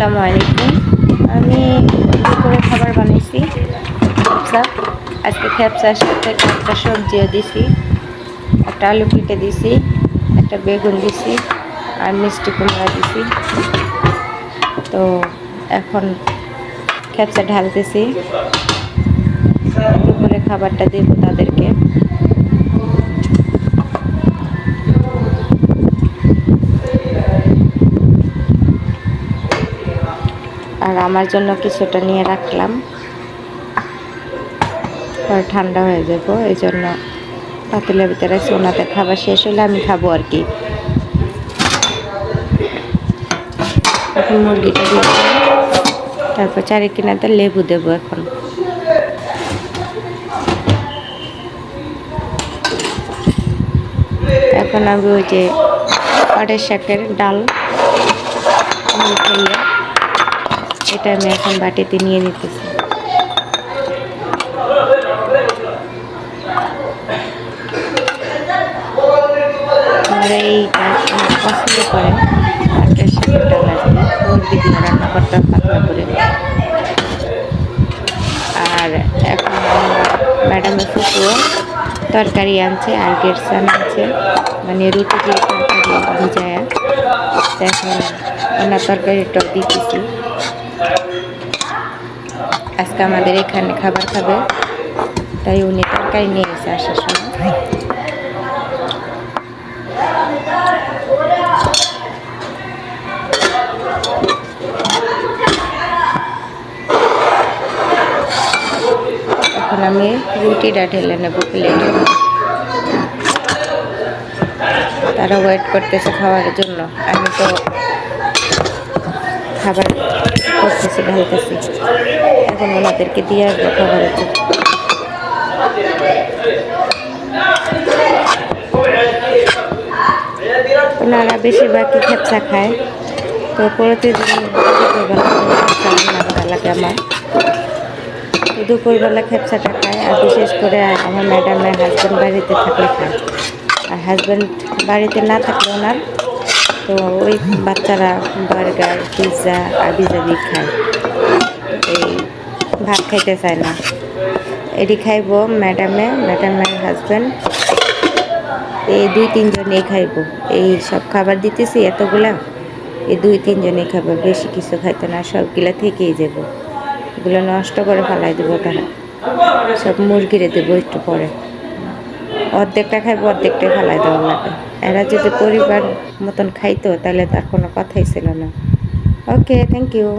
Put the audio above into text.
আসসালামু আলাইকুম। আমি দুপুরে খাবার বানিয়েছি খেপসা আজকে খেপসার সাথে একটা সবজিও দিছি, একটা আলু কেটে দিছি, একটা বেগুন দিছি, আর মিষ্টি কুমড়া দিছি। তো এখন খেপসা ঢালতেছি। দুপুরে খাবারটা দেবো তাদেরকে। আর আমার জন্য কিছুটা নিয়ে রাখলাম। পরে ঠান্ডা হয়ে যাব, এই জন্য পাতিলের ভিতরে ওনাদের খাবার শেষ হলে আমি খাব আর কি। এখন মুরগিটা দিয়ে তারপর চারি কিনাতে লেবু দেবো এখন। এখন আমি ওই যে পাটের শাকের ডাল এটা আমি এখন বাটিতে নিয়ে নিতেছি। পছন্দ করে আর এখন তরকারি আনছে, আর গেটসান আনছে। মানে রুটি দিয়ে তরকারি ভিজায়া। এখন ওনার তরকারিটা দিতেছি। আজকে আমাদের এখানে খাবার খাবে। তাই উনি তরকারি নিয়ে এসে আসার সময়। এখন আমি রুটিটা ঢেলে নেব প্লেটে তারা ওয়েট করতেছে খাওয়ার জন্য। আমি তো খাবার করতেছি ঢালতেছি এখন ওনাদেরকে দিয়ে আসব খাবারের ওনারা বেশিরভাগই খেপসা খায়। তো প্রতিদিন দুপুরবেলা লাগে আমার। দুপুরবেলা খেপসাটা খায়, আর বিশেষ করে আমার ম্যাডামের হাজব্যান্ড বাড়িতে থাকলে খায়। আর হাজব্যান্ড বাড়িতে না থাকলে ওনার তো ওই বাচ্চারা বার্গার, পিৎজা আবি জাবি খায়। এই ভাত খাইতে চায় না। এটি খাইব ম্যাডামে, ম্যাডামের হাজব্যান্ড এই দুই তিনজনেই খাইব। এই সব খাবার দিতেছি এতগুলা। এই দুই তিনজনেই খাব বেশি কিছু খাইতে না, সবগুলা থেকেই যাব। এগুলো নষ্ট করে ফেলাই দেবো তারা সব মুরগিরে দেবো একটু পরে। অর্ধেকটা খাইবো, অর্ধেকটা ফেলাই দেওয়া লাগে। এরা যদি পরিবার মতন খাইতো, তাহলে তার কোনো কথাই ছিল না। Okay thank you